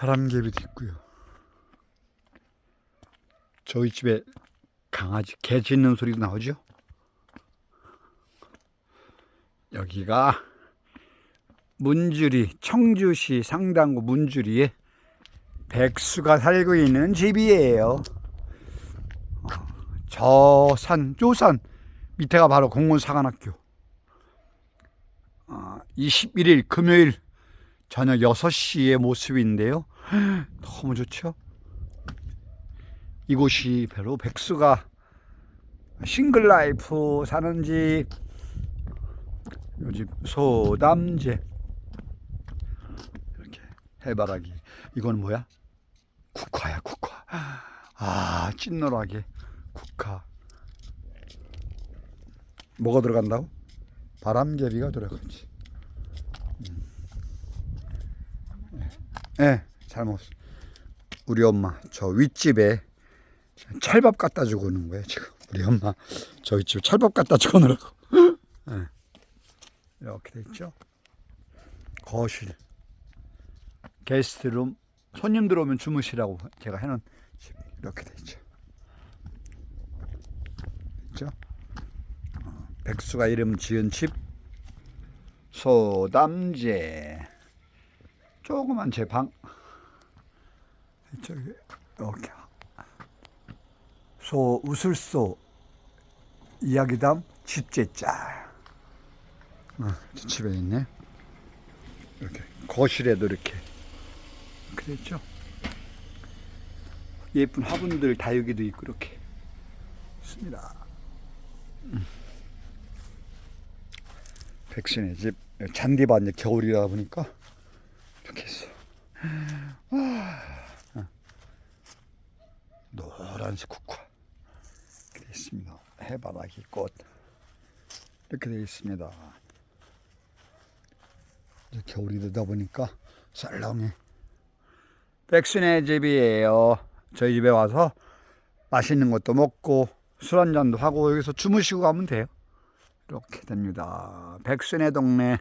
바람개비도 있고요. 저희 집에 강아지 개 짖는 소리도 나오죠. 여기가 문주리 청주시 상당구 문주리에 백수가 살고 있는 집이에요. 어, 저 산, 쪼산 밑에가 바로 공군사관학교. 어, 21일 금요일 저녁 6시의 모습인데요. 너무 좋죠? 이곳이 바로 백수가 싱글 라이프 사는 집. 요집 소담제. 이렇게 해바라기. 이건 뭐야? 국화야, 국화. 아, 찐노랗게 국화. 뭐가 들어간다고? 바람개비가 들어가지. 예, 네, 잘 먹었어. 우리 엄마 저 윗집에 찰밥 갖다 주고 오는 거예요 지금. 우리 엄마 저희 집에 찰밥 갖다 주고 오느라고. 예. 이렇게 돼 있죠. 거실, 게스트룸, 손님들 오면 주무시라고 제가 해놓은 집 이렇게 돼 있죠. 있죠? 어, 백수가 이름 지은 집 소담제. 조그만 제 방. 저기 이렇게 소 우슬소 이야기담 집제자. 어, 저 집에 있네. 이렇게 거실에도 이렇게 그랬죠. 예쁜 화분들 다육이도 있고 이렇게 있습니다. 음. 백신의 집 잔디밭 이제 겨울이라 보니까. 노란색 국화 이렇게 있습니다. 해바라기 꽃 이렇게 되어 있습니다. 이제 겨울이 되다 보니까 썰렁해. 백순의 집이에요. 저희 집에 와서 맛있는 것도 먹고 술 한잔도 하고 여기서 주무시고 가면 돼요. 이렇게 됩니다. 백순의 동네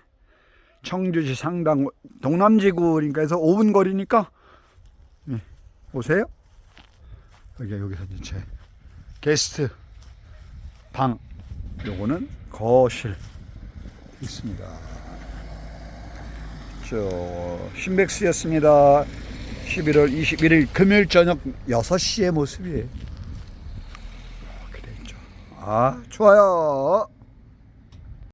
청주시 상당 동남지구니까 해서 5분 거리니까 예, 오세요. 여기 여기서 이제 제 게스트 방 요거는 거실 있습니다. 저 신백수였습니다. 11월 21일 금요일 저녁 6시의 모습이에요. 있죠. 아, 좋아요.